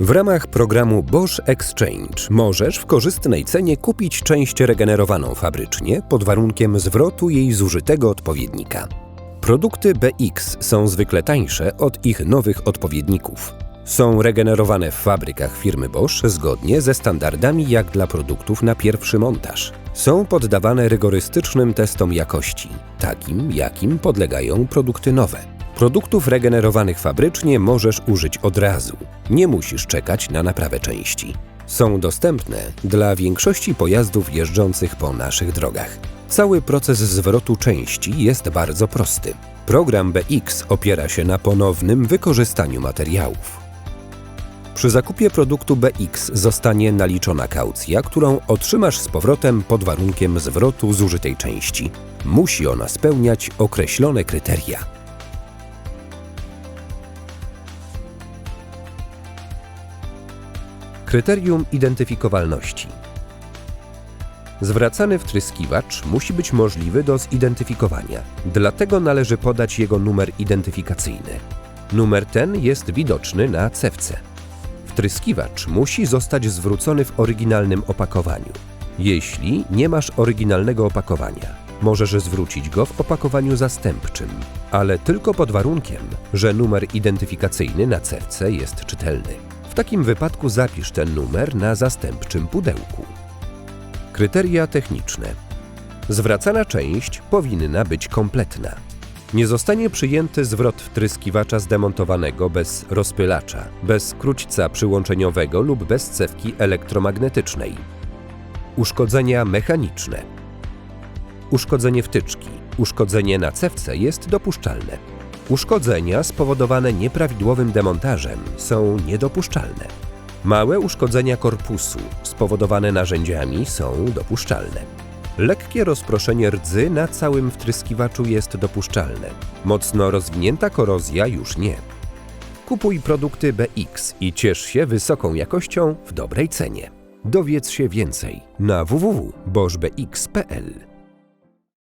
W ramach programu Bosch Exchange możesz w korzystnej cenie kupić część regenerowaną fabrycznie pod warunkiem zwrotu jej zużytego odpowiednika. Produkty BX są zwykle tańsze od ich nowych odpowiedników. Są regenerowane w fabrykach firmy Bosch zgodnie ze standardami jak dla produktów na pierwszy montaż. Są poddawane rygorystycznym testom jakości, takim jakim podlegają produkty nowe. Produktów regenerowanych fabrycznie możesz użyć od razu. Nie musisz czekać na naprawę części. Są dostępne dla większości pojazdów jeżdżących po naszych drogach. Cały proces zwrotu części jest bardzo prosty. Program BX opiera się na ponownym wykorzystaniu materiałów. Przy zakupie produktu BX zostanie naliczona kaucja, którą otrzymasz z powrotem pod warunkiem zwrotu zużytej części. Musi ona spełniać określone kryteria. Kryterium identyfikowalności. Zwracany wtryskiwacz musi być możliwy do zidentyfikowania, dlatego należy podać jego numer identyfikacyjny. Numer ten jest widoczny na cewce. Wtryskiwacz musi zostać zwrócony w oryginalnym opakowaniu. Jeśli nie masz oryginalnego opakowania, możesz zwrócić go w opakowaniu zastępczym, ale tylko pod warunkiem, że numer identyfikacyjny na cewce jest czytelny. W takim wypadku zapisz ten numer na zastępczym pudełku. Kryteria techniczne. Zwracana część powinna być kompletna. Nie zostanie przyjęty zwrot wtryskiwacza zdemontowanego bez rozpylacza, bez króćca przyłączeniowego lub bez cewki elektromagnetycznej. Uszkodzenia mechaniczne. Uszkodzenie wtyczki, uszkodzenie na cewce jest dopuszczalne. Uszkodzenia spowodowane nieprawidłowym demontażem są niedopuszczalne. Małe uszkodzenia korpusu spowodowane narzędziami są dopuszczalne. Lekkie rozproszenie rdzy na całym wtryskiwaczu jest dopuszczalne. Mocno rozwinięta korozja już nie. Kupuj produkty BX i ciesz się wysoką jakością w dobrej cenie. Dowiedz się więcej na www.boschbx.pl.